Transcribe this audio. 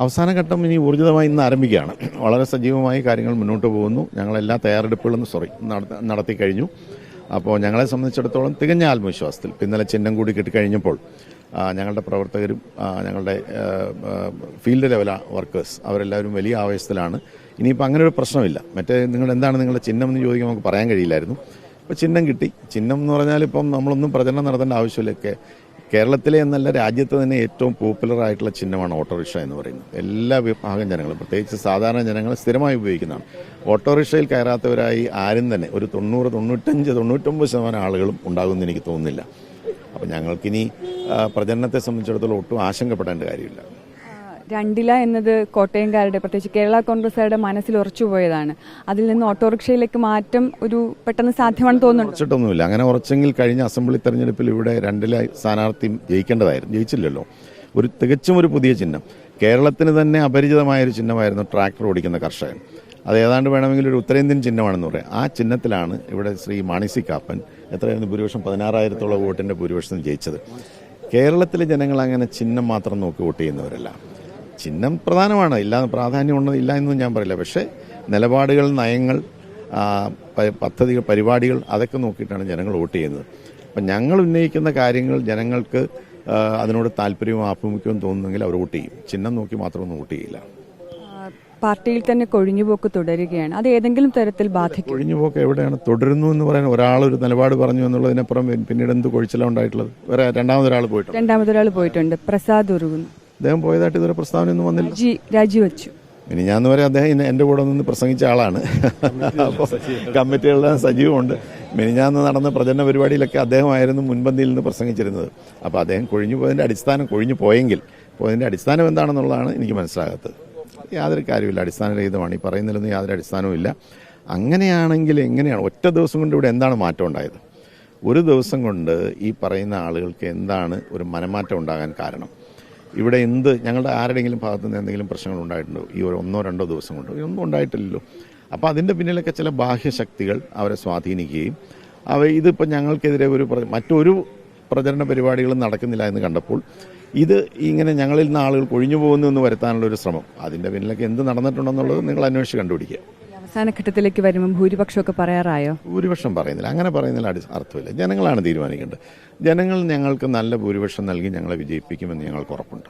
അവസാന ഘട്ടം ഇനി ഊർജിതമായി ഇന്ന് ആരംഭിക്കുകയാണ്. വളരെ സജീവമായി കാര്യങ്ങൾ മുന്നോട്ട് പോകുന്നു. ഞങ്ങളെല്ലാ തയ്യാറെടുപ്പുകളും സോറി നടത്തി കഴിഞ്ഞു. അപ്പോൾ ഞങ്ങളെ സംബന്ധിച്ചിടത്തോളം തികഞ്ഞ ആത്മവിശ്വാസത്തിൽ ഇന്നലെ ചിഹ്നം കൂടി കിട്ടിക്കഴിഞ്ഞപ്പോൾ ഞങ്ങളുടെ പ്രവർത്തകരും ഞങ്ങളുടെ ഫീൽഡ് ലെവൽ വർക്കേഴ്സ് അവരെല്ലാവരും വലിയ ആവേശത്തിലാണ്. ഇനിയിപ്പോൾ അങ്ങനെ ഒരു പ്രശ്നമില്ല. മറ്റേ നിങ്ങൾ എന്താണ് നിങ്ങളുടെ ചിഹ്നം എന്ന് ചോദിക്കുമ്പോൾ നമുക്ക് പറയാൻ കഴിയില്ലായിരുന്നു. ഇപ്പോൾ ചിഹ്നം കിട്ടി. ചിഹ്നം എന്ന് പറഞ്ഞാൽ ഇപ്പം നമ്മളൊന്നും പ്രചരണം നടത്തേണ്ട ആവശ്യമില്ല. കേ- കേരളത്തിലെ എന്നല്ല രാജ്യത്ത് തന്നെ ഏറ്റവും പോപ്പുലർ ആയിട്ടുള്ള ചിഹ്നമാണ് ഓട്ടോറിക്ഷ എന്ന് പറയുന്നത്. എല്ലാ വിഭാഗം ജനങ്ങളും പ്രത്യേകിച്ച് സാധാരണ ജനങ്ങൾ സ്ഥിരമായി ഉപയോഗിക്കുന്നതാണ്. ഓട്ടോറിക്ഷയിൽ കയറാത്തവരായി ആരും തന്നെ ഒരു തൊണ്ണൂറ് തൊണ്ണൂറ്റഞ്ച് തൊണ്ണൂറ്റൊമ്പത് ശതമാനം ആളുകളും ഉണ്ടാകുമെന്ന് എനിക്ക് തോന്നുന്നില്ല. അപ്പം ഞങ്ങൾക്കിനി പ്രചരണത്തെ സംബന്ധിച്ചിടത്തോളം ഒട്ടും ആശങ്കപ്പെടേണ്ട കാര്യമില്ല. രണ്ടില എന്നത് കോട്ടയംകാരുടെ പ്രത്യേകിച്ച് കേരള കോൺഗ്രസ്സുകാരുടെ മനസ്സിൽ ഉറച്ചുപോയതാണ് അതിൽ നിന്ന് ഓട്ടോറിക്ഷയിലേക്ക് മാറ്റം ഒരു പെട്ടെന്ന് സാധ്യമാണെന്ന് തോന്നുന്നു ഉറച്ചിട്ടൊന്നുമില്ല. അങ്ങനെ ഉറച്ചെങ്കിൽ കഴിഞ്ഞ അസംബ്ലി തെരഞ്ഞെടുപ്പിൽ ഇവിടെ രണ്ടില സ്ഥാനാർത്ഥി ജയിക്കേണ്ടതായിരുന്നു ജയിച്ചില്ലല്ലോ. ഒരു തികച്ചും ഒരു പുതിയ ചിഹ്നം. കേരളത്തിന് തന്നെ അപരിചിതമായ ഒരു ചിഹ്നമായിരുന്നു ട്രാക്ടർ ഓടിക്കുന്ന കർഷകൻ. അത് ഏതാണ്ട് വേണമെങ്കിൽ ഒരു ഉത്തരേന്ത്യൻ ചിഹ്നമാണെന്ന് പറയാം. ആ ചിഹ്നത്തിലാണ് ഇവിടെ ശ്രീ മാണിസി കാപ്പൻ എത്രയായിരുന്നു ഭൂരിപക്ഷം? പതിനാറായിരത്തോളം വോട്ടിന്റെ ഭൂരിപക്ഷം ജയിച്ചത്. കേരളത്തിലെ ജനങ്ങൾ അങ്ങനെ ചിഹ്നം മാത്രം നോക്കി വോട്ട് ചെയ്യുന്നവരല്ല. ചിഹ്നം പ്രധാനമാണ്. ഇല്ല പ്രാധാന്യമുണ്ട് ഇല്ല എന്നും ഞാൻ പറയില്ല. പക്ഷേ നിലപാടുകൾ നയങ്ങൾ പദ്ധതികൾ പരിപാടികൾ അതൊക്കെ നോക്കിയിട്ടാണ് ജനങ്ങൾ വോട്ട് ചെയ്യുന്നത്. അപ്പം ഞങ്ങൾ ഉന്നയിക്കുന്ന കാര്യങ്ങൾ ജനങ്ങൾക്ക് അതിനോട് താല്പര്യവും ആഭിമുഖ്യവും തോന്നുന്നെങ്കിൽ അവർ വോട്ട് ചെയ്യും. ചിഹ്നം നോക്കി മാത്രമൊന്നും വോട്ട് ചെയ്യില്ല. പാർട്ടിയിൽ തന്നെ കൊഴിഞ്ഞുപോക്ക് തുടരുകയാണ്. അത് ഏതെങ്കിലും തരത്തിൽ ബാധിക്കും. കൊഴിഞ്ഞുപോക്ക് എവിടെയാണ്? തുടരുന്നു എന്ന് പറയാൻ ഒരാൾ ഒരു നിലപാട് പറഞ്ഞു എന്നുള്ളതിനപ്പുറം പിന്നീട് എന്ത് കൊഴിച്ചിലാണ് ഉണ്ടായിട്ടുള്ളത്? വേറെ രണ്ടാമതൊരാൾ പോയിട്ടുണ്ട്? രണ്ടാമതൊരാൾ പോയിട്ടുണ്ട്. പ്രസാദ് ഉറുകുന്നു അദ്ദേഹം പോയതായിട്ട് ഇതുവരെ പ്രസ്താവനയൊന്നും വന്നില്ല. രാജി രാജിവെച്ചു ഇനി ഞാൻ വരെ അദ്ദേഹം ഇന്ന് എന്റെ കൂടെ നിന്ന് പ്രസംഗിച്ച ആളാണ്. അപ്പോൾ കമ്മിറ്റികളുടെ സജീവമുണ്ട്. മിനിഞ്ഞാന്ന് നടന്ന പ്രചരണ പരിപാടിയിലൊക്കെ അദ്ദേഹമായിരുന്നു മുൻപന്തിയിൽ നിന്ന് പ്രസംഗിച്ചിരുന്നത്. അപ്പോൾ അദ്ദേഹം കൊഴിഞ്ഞു പോയതിന്റെ അടിസ്ഥാനം കൊഴിഞ്ഞു പോയെങ്കിൽ പോയതിന്റെ അടിസ്ഥാനം എന്താണെന്നുള്ളതാണ് എനിക്ക് മനസ്സിലാകാത്തത്. യാതൊരു കാര്യമില്ല അടിസ്ഥാനരഹിതമാണ്. ഈ പറയുന്നതിലൊന്നും യാതൊരു അടിസ്ഥാനവും ഇല്ല. അങ്ങനെയാണെങ്കിൽ എങ്ങനെയാണ്? ഒറ്റ ദിവസം കൊണ്ട് ഇവിടെ എന്താണ് മാറ്റം ഉണ്ടായത്? ഒരു ദിവസം കൊണ്ട് ഈ പറയുന്ന ആളുകൾക്ക് എന്താണ് ഒരു മനമാറ്റം ഉണ്ടാകാൻ കാരണം? ഇവിടെ എന്ത് ഞങ്ങളുടെ ആരുടെയെങ്കിലും ഭാഗത്തു നിന്ന് എന്തെങ്കിലും പ്രശ്നങ്ങൾ ഉണ്ടായിട്ടുണ്ടോ? ഈ ഒരു ഒന്നോ രണ്ടോ ദിവസം കൊണ്ട്. ഇതൊന്നും ഉണ്ടായിട്ടില്ലല്ലോ. അപ്പോൾ അതിന്റെ പിന്നിലൊക്കെ ചില ബാഹ്യശക്തികൾ അവരെ സ്വാധീനിക്കുകയും അവ ഇതിപ്പോൾ ഞങ്ങൾക്കെതിരെ ഒരു മറ്റൊരു പ്രചരണ പരിപാടികളും നടക്കുന്നില്ല എന്ന് കണ്ടപ്പോൾ ഇത് ഇങ്ങനെ ഞങ്ങളിൽ നിന്ന് ആളുകൾ കൊഴിഞ്ഞു പോകുന്നു എന്ന് വരുത്താനുള്ള ഒരു ശ്രമം. അതിന്റെ പിന്നിലൊക്കെ എന്ത് നടന്നിട്ടുണ്ടെന്നുള്ളത് നിങ്ങൾ അന്വേഷിച്ച് കണ്ടുപിടിക്കുക. ഈ അവസാന ഘട്ടത്തിലേക്ക് വരുമ്പോൾ ഭൂരിപക്ഷമൊക്കെ പറയാറായോ? ഭൂരിപക്ഷം പറയുന്നില്ല. അങ്ങനെ പറയുന്നില്ല അടി അർത്ഥമില്ല. ജനങ്ങളാണ് തീരുമാനിക്കേണ്ടത്. ജനങ്ങൾ ഞങ്ങൾക്ക് നല്ല ഭൂരിപക്ഷം നൽകി ഞങ്ങളെ വിജയിപ്പിക്കുമെന്ന് ഞങ്ങൾക്ക് ഉറപ്പുണ്ട്.